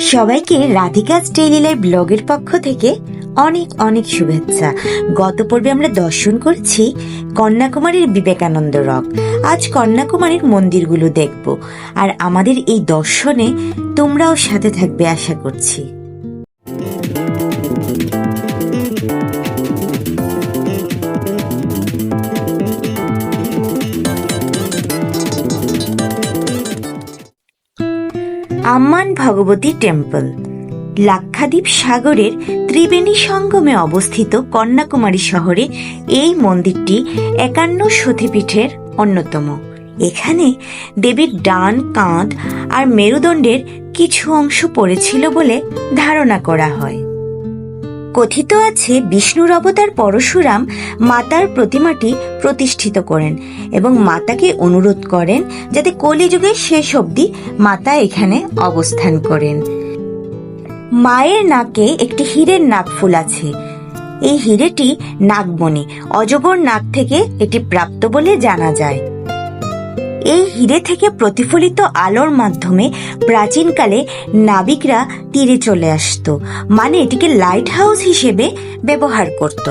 সবাইকে Radhika daily life ব্লগের পক্ষ থেকে অনেক অনেক শুভেচ্ছা। গত পর্বে আমরা দর্শন করছি কন্যাকুমারীর বিবেকানন্দ রক। আজ কন্যাকুমারীর মন্দিরগুলো দেখব। আর আমাদের এই দর্শনে তোমরাও সাথে থাকবে আশা করছি। ভগবতী টেম্পল। লাক্ষাদ্বীপ সাগরের ত্রিবেণী সঙ্গমে অবস্থিত কন্যাকুমারী শহরে এই মন্দিরটি একান্ন সতীপীঠের অন্যতম। এখানে দেবীর ডান, কাঁধ আর মেরুদণ্ডের কিছু অংশ পড়েছিল বলে ধারণা করা হয়। কথিত আছে বিষ্ণুর অবতার পরশুরাম মাতার প্রতিমাটি প্রতিষ্ঠিত করেন এবং মাতাকে অনুরোধ করেন যাতে কলিযুগে শেষ অবধি মাতা এখানে অবস্থান করেন। মায়ের নাকে একটি হীরের নাকফুল আছে। এই হিরেটি নাগমণি, অজগর নাক থেকে এটি প্রাপ্ত বলে জানা যায়। এই হিরে থেকে প্রতিফলিত আলোর মাধ্যমে প্রাচীনকালে নাবিকরা তীরে চলে আসতো মানে এটিকে লাইট হাউস হিসেবে ব্যবহার করত।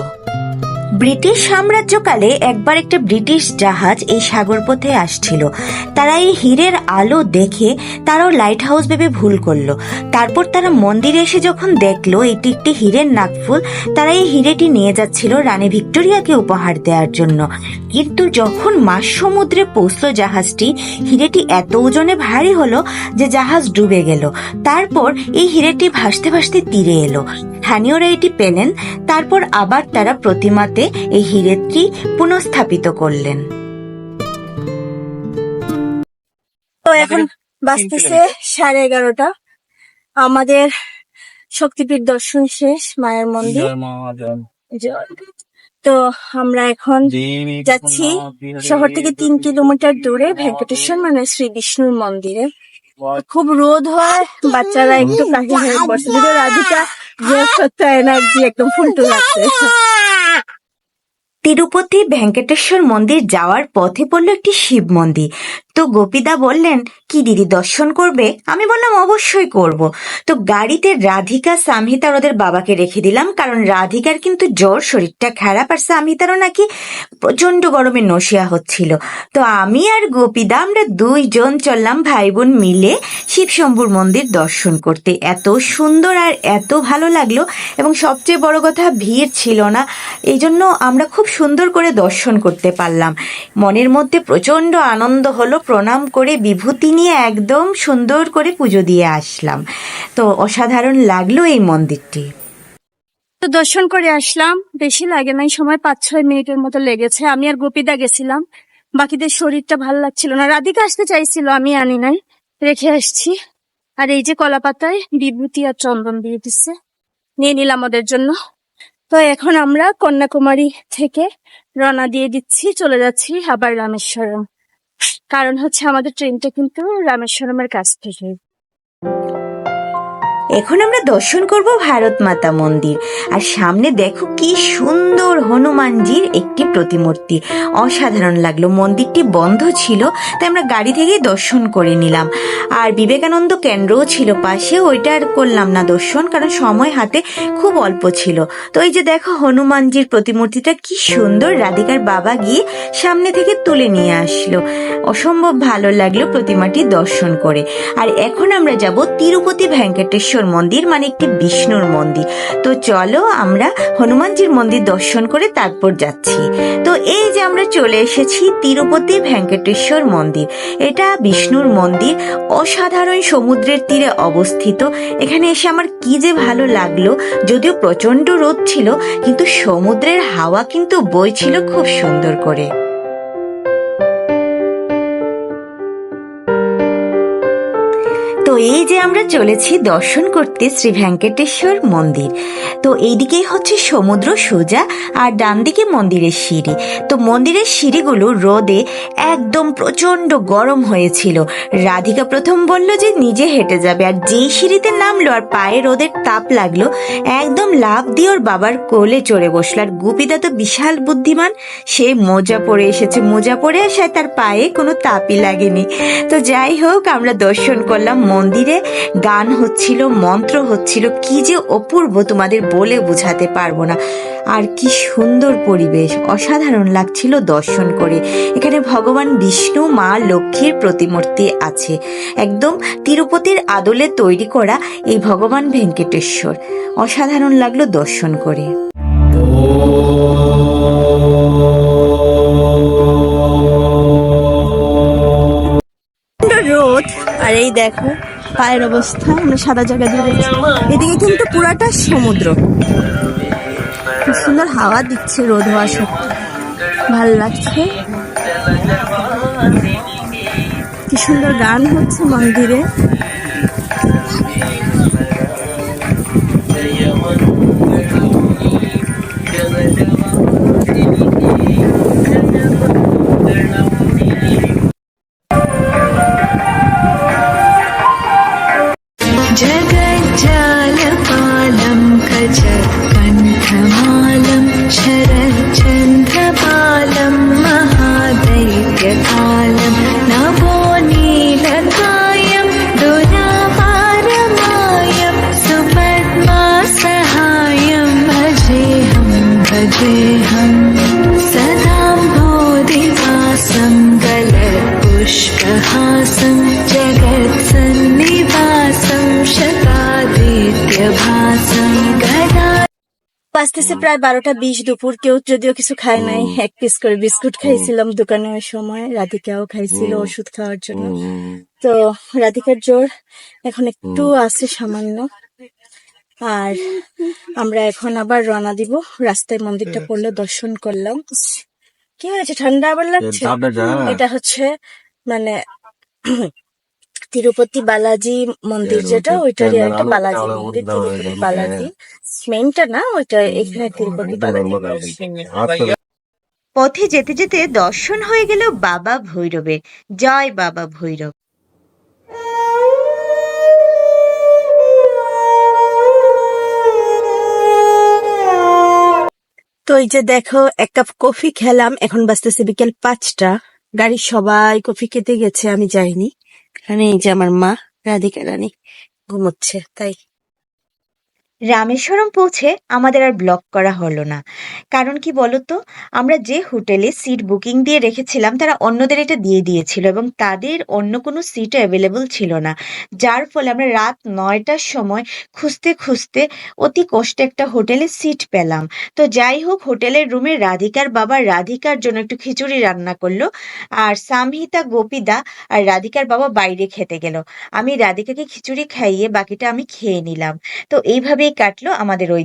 ব্রিটিশ সাম্রাজ্যকালে একবার একটা ব্রিটিশ জাহাজ এই সাগরপথে আসছিল। তারা এই হীরের আলো দেখে তারাও লাইট হাউস ভেবে ভুল করল। তারপর তারা মন্দিরে এসে যখন দেখল এটি একটি হীরের নাকফুল তারা এই হিরেটি নিয়ে যাচ্ছিল রানী ভিক্টোরিয়াকে উপহার দেওয়ার জন্য। কিন্তু যখন মাস সমুদ্রে পৌঁছলো জাহাজটি, হিরেটি এত ওজনে ভারী হলো যে জাহাজ ডুবে গেল। তারপর এই হিরেটি ভাসতে ভাসতে তীরে এলো। স্থানীয়রা এটি পেলেন তারপর আবার তারা প্রতিমাতে এই হিরেটি পুনঃস্থাপিত করলেন। তো এখন বাজতেছে সাড়ে এগারোটা। আমাদের শক্তিপীঠ দর্শন শেষ মায়ের মন্দির। তো আমরা এখন যাচ্ছি শহর থেকে তিন কিলোমিটার দূরে ভেঙ্কটেশ্বর মানে শ্রী বিষ্ণুর মন্দিরে। খুব রোদ হয় বাচ্চারা একটু কাহি হয়ে পড়ছে যদিও রাধিকা এনার্জি একদম ফুলটু লাগছে তিরুপতি ভেঙ্কটেশ্বর মন্দির যাওয়ার পথে পড়ল একটি শিব মন্দির। তো গোপীদা বললেন, কি দিদি দর্শন করবে? আমি বললাম, অবশ্যই করব। তো গাড়িতে রাধিকা সামহিতার ওদের বাবাকে রেখে দিলাম, কারণ রাধিকার কিন্তু জ্বর, শরীরটা খারাপ আর সামহিতারও নাকি প্রচণ্ড গরমে নসিয়া হচ্ছিল। তো আমি আর গোপীদা আমরা দুইজন চললাম ভাই বোন মিলে শিবশম্ভুর মন্দির দর্শন করতে। এত সুন্দর আর এত ভালো লাগল এবং সবচেয়ে বড় কথা, ভিড় ছিল না। এই জন্য আমরা খুব সুন্দর করে দর্শন করতে পারলাম। মনের মধ্যে প্রচণ্ড আনন্দ হলো প্রণাম করে বিভূতি নিয়ে একদম সুন্দর করে পুজো দিয়ে আসলাম। তো অসাধারণ লাগল এই মন্দিরটি। তো দর্শন করে আসলাম। বেশি লাগে নাই, সময় পাঁচ ছয় মিনিটের মতো লেগেছে। আমি আর গোপীদা গেছিলাম। বাকিদের শরীরটা ভালো লাগছিল না। রাধিকা আসতে চাইছিল, আমি আনি নাই। রেখে আসছি। আর এই যে কলা পাতায় বিভূতি আর চন্দন দিয়ে দিচ্ছে। নিয়ে নিলাম ওদের জন্য। তো এখন আমরা কন্যাকুমারী থেকে রওনা দিয়ে দিচ্ছি। চলে যাচ্ছি আবার রামেশ্বরম। কারণ হচ্ছে আমাদের ট্রেনটা কিন্তু রামেশ্বরমের কাছ থেকে। এখন আমরা দর্শন করব ভারত মাতা মন্দির। আর সামনে দেখো কি সুন্দর হনুমানজির একটি প্রতিমূর্তি। অসাধারণ লাগল, মন্দিরটি বন্ধ ছিল, তাই আমরা গাড়ি থেকেই দর্শন করে নিলাম। আর বিবেকানন্দ কেন্দ্রও ছিল পাশে, ওইটা আর করলাম না দর্শন, কারণ সময় হাতে খুব অল্প ছিল। তো এই যে দেখো হনুমানজির প্রতিমূর্তিটা কি সুন্দর, রাধিকার বাবা গিয়ে সামনে থেকে তুলে নিয়ে আসলো। অসম্ভব ভালো লাগল প্রতিমাটি দর্শন করে। আর এখন আমরা যাব তিরুপতি ভেঙ্কটেশ্বর মন্দির মানে একটি বিষ্ণুর মন্দির। তো চলো আমরা হনুমানজির মন্দির দর্শন করে তারপর যাচ্ছি। তো এই যে আমরা চলে এসেছি তিরুপতি ভেঙ্কটেশ্বর মন্দির। এটা বিষ্ণুর মন্দির, অসাধারণ সমুদ্রের তীরে অবস্থিত। এখানে এসে আমার কি যে ভালো লাগল, যদিও প্রচণ্ড রোদ ছিল, কিন্তু সমুদ্রের হাওয়া কিন্তু বইছিল খুব সুন্দর করে। এই যে আমরা চলেছি দর্শন করতে শ্রী ভেঙ্কটেশ্বর মন্দির। তো এইদিকেই হচ্ছে সমুদ্র সোজা আর ডান দিকে মন্দিরের সিঁড়ি। তো মন্দিরের সিঁড়িগুলো রোদে একদম প্রচণ্ড গরম হয়েছিল। রাধিকা প্রথম বলল যে নিজে হেঁটে যাবে আর যেই সিঁড়িতে নামলো আর পায়ে রোদের তাপ লাগল, একদম লাভ দিয়ে ওর বাবার কোলে চড়ে বসল। আর গুপিদা তো বিশাল বুদ্ধিমান, সে মোজা পরে এসেছে। মোজা পরে আসায় তার পায়ে কোনো তাপই লাগেনি। তো যাই হোক, আমরা দর্শন করলাম মন্দির গান হচ্ছিল মন্ত্র হচ্ছিল কি যে অপূর্ব তোমাদের বলে বোঝাতে পারব না। আর কি সুন্দর পরিবেশ অসাধারণ লাগছিল দর্শন করে। এখানে ভগবান বিষ্ণু মা লক্ষ্মীর প্রতিমূর্তি আছে। একদম তিরুপতির আদলে তৈরি করা এই ভগবান ভেঙ্কটেশ্বর। অসাধারণ লাগল দর্শন করে। রোদ। আর এই দেখো পায়ের অবস্থা আমরা সাদা জায়গা ধরে। এদিকে কিন্তু পুরাটা সমুদ্র। খুব সুন্দর হাওয়া দিচ্ছে রোদ হওয়া সত্যি ভালো লাগছে। কি সুন্দর গান হচ্ছে মন্দিরে। भजेऽहं सदां बोधिवासं गलत्पुष्पहासं जगत्सन्निवासं शतादित्यभासं गदा বাঁচতেছে প্রায় বারোটা বিশ দুপুর কেউ যদিও কিছু খায় নাই এক পিস করে বিস্কুট খাইছিলাম দোকানের সময় রাধিকাও খাইছিল ওষুধ খাওয়ার জন্য তো রাধিকার জ্বর এখন একটু আছে সামান্য আর আমরা এখন আবার রওনা দিব। রাস্তায় মন্দিরটা পড়ল দর্শন করলাম। কি হয়েছে ঠান্ডা আবার লাগছে? এটা হচ্ছে মানে তিরুপতি বালাজি মন্দির যেটা ওইটারই একটা বালাজি মন্দির তিরুপতি বালাজি। মেইনটা না ওইটা এখানে তিরুপতি বালাজি পথে যেতে যেতে দর্শন হয়ে গেল বাবা ভৈরবের জয় বাবা ভৈরব। তো এই যে দেখো, এক কাপ কফি খেলাম, এখন বাজতেছে বিকেল পাঁচটা। গাড়ির সবাই কফি খেতে গেছে, আমি যাইনি। এখানে এই যে আমার মা, রাধিকা রানী, ঘুমোচ্ছে, তাই রামেশ্বরম পৌঁছে আমাদের আর ব্লক করা হলো না। কারণ কি বলতো? আমরা যে হোটেলে সিট বুকিং দিয়ে রেখেছিলাম, তারা অন্যদের এটা দিয়ে দিয়েছিল এবং তাদের অন্য কোনো সিট অ্যাভেলেবল ছিল না। যার ফলে আমরা রাত নয়টার সময় খুঁজতে খুঁজতে অতি কষ্টে একটা হোটেলে সিট পেলাম। তো যাই হোক, হোটেলের রুমে রাধিকার বাবা রাধিকার জন্য একটু খিচুড়ি রান্না করল আর সামহিতা, গোপীদা আর রাধিকার বাবা বাইরে খেতে গেল। আমি রাধিকাকে খিচুড়ি খাইয়ে বাকিটা আমি খেয়ে নিলাম। তো এইভাবেই কাটলো আমাদের ওই